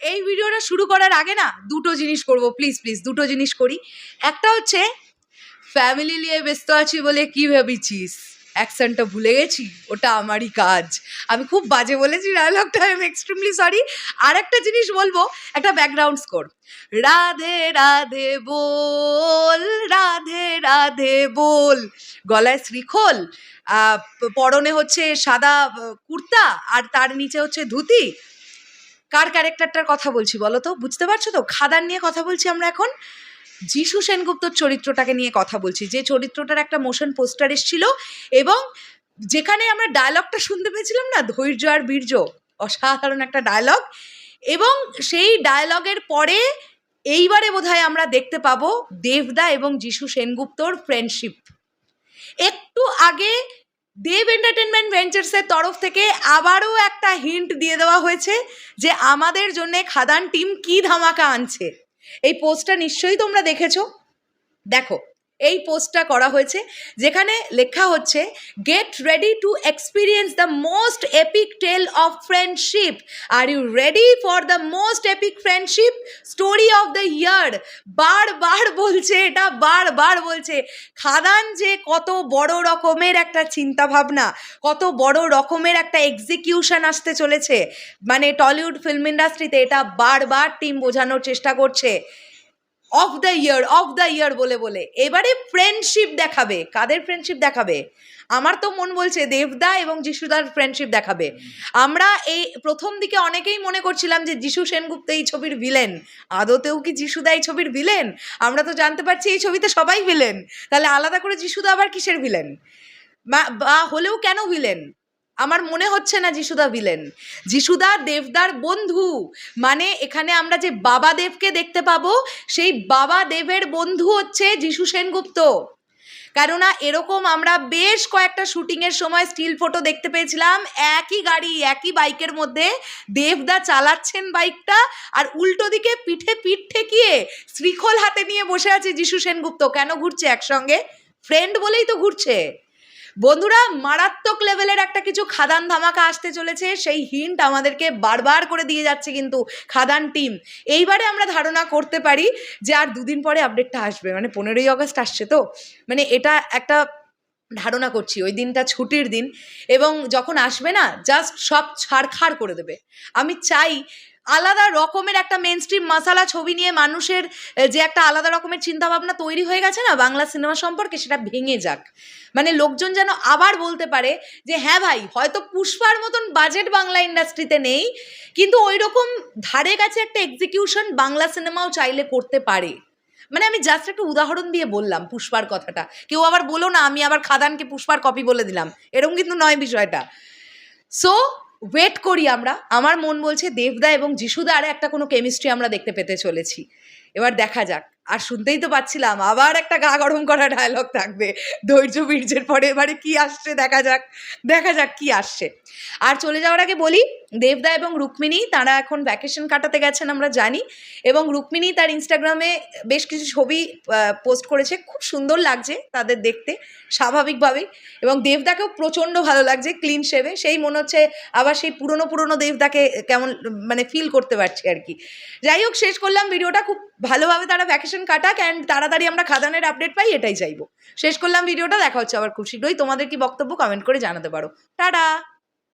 এই ভিডিওটা শুরু করার আগে না দুটো জিনিস করব প্লিজ প্লিজ দুটো জিনিস করি। একটা হচ্ছে ফ্যামিলি নিয়ে ব্যস্ত আছি বলে কি ভেবেছিস? অ্যাকশনটা ভুলে গেছি? ওটা আমারই কাজ। আমি খুব বাজে বলেছি ডায়লগটা আই এম এক্সট্রিমলি সরি আর একটা জিনিস বলব, একটা ব্যাকগ্রাউন্ড স্কোর রাধে রাধে বল, রাধে রাধে বল। গলায় শ্রীখোল পরনে হচ্ছে সাদা কুর্তা, আর তার নিচে হচ্ছে ধুতি। কার ক্যারেক্টারটার কথা বলছি বলো তো? বুঝতে পারছ তো? খাদান নিয়ে কথা বলছি আমরা এখন। যিশু সেনগুপ্তর চরিত্রটাকে নিয়ে কথা বলছি। যে চরিত্রটার একটা মোশন পোস্টার এসেছিল এবং যেখানে আমরা ডায়লগটা শুনতে পেয়েছিলাম না, ধৈর্য আর বীর্য, অসাধারণ একটা ডায়লগ এবং সেই ডায়লগের পরে এইবারে বোধহয় আমরা দেখতে পাবো দেবদা এবং যিশু সেনগুপ্তর ফ্রেন্ডশিপ একটু আগে দেব এন্টারটেনমেন্ট ভেঞ্চার্সের তরফ থেকে আবারও একটা হিন্ট দিয়ে দেওয়া হয়েছে যে আমাদের জন্য খাদান টিম কি ধামাকা আনছে। এই পোস্টটা নিশ্চয়ই তোমরা দেখেছ। দেখো এই পোস্টটা করা হয়েছে, যেখানে লেখা হচ্ছে get ready to experience the most epic tale of friendship are you ready for the most epic friendship story of the year বারবার বলছে এটা বারবার বলছে। খাদান যে কত বড় রকমের একটা চিন্তা ভাবনা কত বড় রকমের একটা এক্সিকিউশন আসতে চলেছে। মানে টলিউড ফিল্ম ইন্ডাস্ট্রিতে এটা বারবার টিম বোঝানোর চেষ্টা করছে। Of the year of the year বলে বলে। এবারে ফ্রেন্ডশিপ দেখাবে। কাদের ফ্রেন্ডশিপ দেখাবে? আমার তো মন বলছে দেবদা এবং যিশুদার ফ্রেন্ডশিপ দেখাবে। আমরা এই প্রথম দিকে অনেকেই মনে করছিলাম যে যিশু সেনগুপ্ত এই ছবির ভিলেন আদতেও কি যিশুদা এই ছবির ভিলেন আমরা তো জানতে পারছি এই ছবিতে সবাই ভিলেন তাহলে আলাদা করে যিশুদা আবার কিসের ভিলেন বা হলেও কেন ভিলেন আমার মনে হচ্ছে না যিশুদা ভিলেন। যিশুদা দেবদার বন্ধু। মানে এখানে আমরা যে বাবা দেবকে দেখতে পাবো, সেই বাবা দেবের বন্ধু হচ্ছে যিশু সেনগুপ্ত। কেননা এরকম আমরা বেশ কয়েকটা শুটিংয়ের সময় স্টিল ফটো দেখতে পেয়েছিলাম। একই গাড়ি, একই বাইকের মধ্যে দেবদা চালাচ্ছেন বাইকটা আর উল্টো দিকে পিঠে পিঠ ঠেকিয়ে শ্রীখোল হাতে নিয়ে বসে আছে যিশু সেনগুপ্ত। কেন ঘুরছে একসঙ্গে? ফ্রেন্ড বলেই তো ঘুরছে। বন্ধুরা, মারাত্মক লেভেলের একটা কিছু খাদান ধামাকা আসতে চলেছে। সেই হিন্ট আমাদেরকে বারবার করে দিয়ে যাচ্ছে কিন্তু খাদান টিম এইবারে আমরা ধারণা করতে পারি যে আর দুদিন পরে আপডেটটা আসবে। মানে পনেরোই আগস্ট আসছে তো? মানে এটা একটা ধারণা করছি, ওই দিনটা ছুটির দিন। এবং যখন আসবে না জাস্ট সব ছাড়খাড় করে দেবে। আমি চাই আলাদা রকমের একটা মেন স্ট্রিম মশালা ছবি নিয়ে মানুষের যে একটা আলাদা রকমের চিন্তাভাবনা তৈরি হয়ে গেছে না বাংলা সিনেমা সম্পর্কে সেটা ভেঙে যাক। মানে লোকজন যেন আবার বলতে পারে যে হ্যাঁ ভাই, হয়তো পুষ্পার মতন বাজেট বাংলা ইন্ডাস্ট্রিতে নেই, কিন্তু ওই রকম ধারে কাছে একটা এক্সিকিউশন বাংলা সিনেমাও চাইলে করতে পারে। মানে আমি জাস্ট একটা উদাহরণ দিয়ে বললাম পুষ্পার কথাটা। কেউ আবার বলো না, আমি আবার খাদানকে পুষ্পার কপি বলে দিলাম। এরকম কিন্তু নয় বিষয়টা। সো ওয়েট করি আমরা। আমার মন বলছে দেবদা এবং যিশুদা আরে একটা কোনো কেমিস্ট্রি আমরা দেখতে পেতে চলেছি। এবার দেখা যাক। আর শুনতেই তো পাচ্ছিলাম, আবার একটা গা গরম করা ডায়লগ থাকবে। ধৈর্য বীর্যের পরে এবারে কি আসছে দেখা যাক দেখা যাক কি আসছে। আর চলে যাওয়ার আগে বলি, দেবদা এবং রুক্মিণী, তারা এখন ভ্যাকেশন কাটাতে গেছেন আমরা জানি। এবং রুক্মিণী তার ইনস্টাগ্রামে বেশ কিছু ছবি পোস্ট করেছে। খুব সুন্দর লাগছে তাদের দেখতে, স্বাভাবিকভাবেই। এবং দেবদাকেও প্রচণ্ড ভালো লাগছে ক্লিন শেভে সেই মনে হচ্ছে আবার সেই পুরনো পুরনো দেবদাকে কেমন মানে ফিল করতে পারছি আর কি। যাই হোক, শেষ করলাম ভিডিওটা। খুব ভালোভাবে তারা ভ্যাকেশন কাটাক অ্যান্ড তাড়াতাড়ি আমরা খাদানের আপডেট পাই, এটাই চাইব। শেষ করলাম ভিডিওটা, দেখা হচ্ছে আবার খুব শীঘ্রই। তোমাদের কি বক্তব্য কমেন্ট করে জানাতে পারো। টাটা!